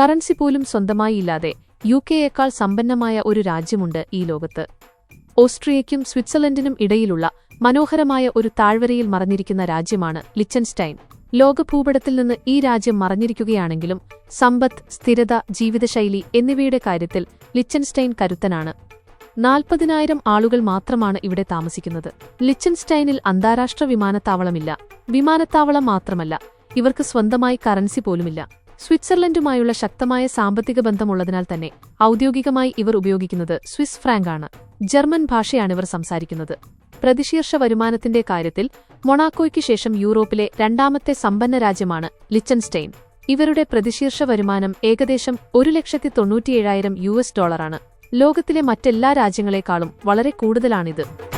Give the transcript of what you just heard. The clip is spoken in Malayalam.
കറൻസി പോലും സ്വന്തമായി ഇല്ലാതെ യു കെയേക്കാൾ സമ്പന്നമായ ഒരു രാജ്യമുണ്ട് ഈ ലോകത്ത്. ഓസ്ട്രിയയ്ക്കും സ്വിറ്റ്സർലൻഡിനും ഇടയിലുള്ള മനോഹരമായ ഒരു താഴ്വരയിൽ മറഞ്ഞിരിക്കുന്ന രാജ്യമാണ് ലിച്ചൻസ്റ്റൈൻ. ലോകഭൂപടത്തിൽ നിന്ന് ഈ രാജ്യം മറഞ്ഞിരിക്കുകയാണെങ്കിലും സമ്പത്ത് സ്ഥിരത ജീവിതശൈലി എന്നിവയുടെ കാര്യത്തിൽ ലിച്ചൻസ്റ്റൈൻ കരുത്തനാണ്. നാൽപ്പതിനായിരം ആളുകൾ മാത്രമാണ് ഇവിടെ താമസിക്കുന്നത്. ലിച്ചൻസ്റ്റൈനിൽ അന്താരാഷ്ട്ര വിമാനത്താവളമില്ല. വിമാനത്താവളം മാത്രമല്ല ഇവർക്ക് സ്വന്തമായി കറൻസി പോലുമില്ല. സ്വിറ്റ്സർലൻഡുമായുള്ള ശക്തമായ സാമ്പത്തിക ബന്ധമുള്ളതിനാൽ തന്നെ ഔദ്യോഗികമായി ഇവർ ഉപയോഗിക്കുന്നത് സ്വിസ് ഫ്രാങ്ക് ആണ് ജർമ്മൻ ഭാഷയാണിവർ സംസാരിക്കുന്നത്. പ്രതിശീർഷ വരുമാനത്തിന്റെ കാര്യത്തിൽ മൊണാക്കോയ്ക്ക് ശേഷം യൂറോപ്പിലെ രണ്ടാമത്തെ സമ്പന്ന രാജ്യമാണ് ലിച്ചൻസ്റ്റൈൻ. ഇവരുടെ പ്രതിശീർഷ വരുമാനം ഏകദേശം ഒരു ലക്ഷത്തി തൊണ്ണൂറ്റിയേഴായിരം യു എസ് ഡോളറാണ്. ലോകത്തിലെ മറ്റെല്ലാ രാജ്യങ്ങളെക്കാളും വളരെ കൂടുതലാണിത്.